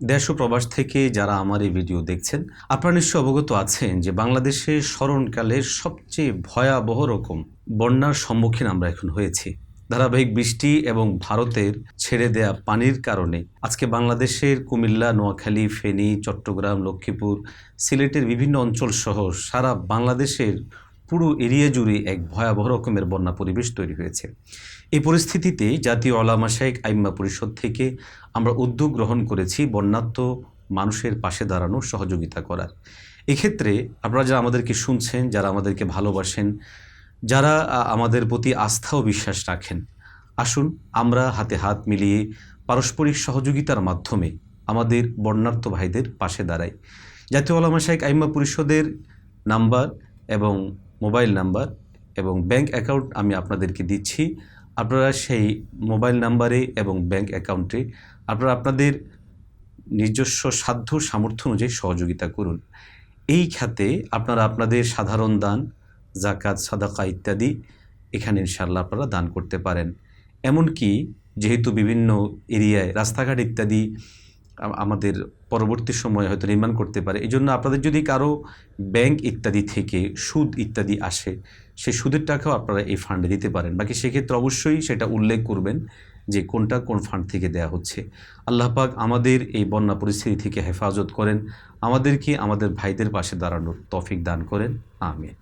দেশ ও প্রবাস থেকে যারা আমার এই ভিডিও দেখছেন, আপনারা নিশ্চয় অবগত আছেন যে বাংলাদেশে স্মরণকালে সবচেয়ে ভয়াবহ রকম বন্যার সম্মুখীন আমরা এখন হয়েছি। ধারাবাহিক বৃষ্টি এবং ভারতের ছেড়ে দেয়া পানির কারণে আজকে বাংলাদেশের কুমিল্লা, নোয়াখালী, ফেনী, চট্টগ্রাম, লক্ষ্মীপুর, সিলেটের বিভিন্ন অঞ্চল সহ সারা বাংলাদেশের পুরো এরিয়া জুড়ে এক ভয়াবহ রকমের বন্যা পরিবেশ তৈরি হয়েছে। এই পরিস্থিতিতে জাতীয় আলামা শেখ আইম্মা পরিষদ থেকে আমরা উদ্যোগ গ্রহণ করেছি বন্যাত্ম মানুষের পাশে দাঁড়ানো সহযোগিতা করার। এক্ষেত্রে আপনারা যারা আমাদেরকে শুনছেন, যারা আমাদেরকে ভালোবাসেন, যারা আমাদের প্রতি আস্থা ও বিশ্বাস রাখেন, আসুন আমরা হাতে হাত মিলিয়ে পারস্পরিক সহযোগিতার মাধ্যমে আমাদের বর্ণার্থ ভাইদের পাশে দাঁড়াই। জাতীয় আলামা শেখ আইম্মা পরিষদের নাম্বার এবং মোবাইল নাম্বার এবং ব্যাংক অ্যাকাউন্ট আমি আপনাদেরকে দিচ্ছি। আপনারা সেই মোবাইল নাম্বারে এবং ব্যাংক অ্যাকাউন্টে আপনারা আপনাদের নিজস্ব সাধ্য সামর্থ্য অনুযায়ী সহযোগিতা করুন। এই খাতে আপনারা আপনাদের সাধারণ দান জাকাত সাদাকা ইত্যাদি এখানে ইনশাল্লাহ আপনারা দান করতে পারেন। এমনকি যেহেতু বিভিন্ন এরিয়ায় রাস্তাঘাট ইত্যাদি আমাদের পরবর্তী সময়ে হয়তো নির্মাণ করতে পারে। এই জন্য আপনাদের যদি কারও ব্যাংক ইত্যাদি থেকে সুদ ইত্যাদি আসে, সেই সুদের টাকাও আপনারা এই ফান্ডে দিতে পারেন। বাকি সেক্ষেত্রে অবশ্যই সেটা উল্লেখ করবেন যে কোনটা কোন ফান্ড থেকে দেয়া হচ্ছে। আল্লাহ পাক আমাদের এই বন্যা পরিস্থিতি থেকে হেফাজত করেন। আমাদেরকে আমাদের ভাইদের পাশে দাঁড়ানোর তফিক দান করেন। আমিন।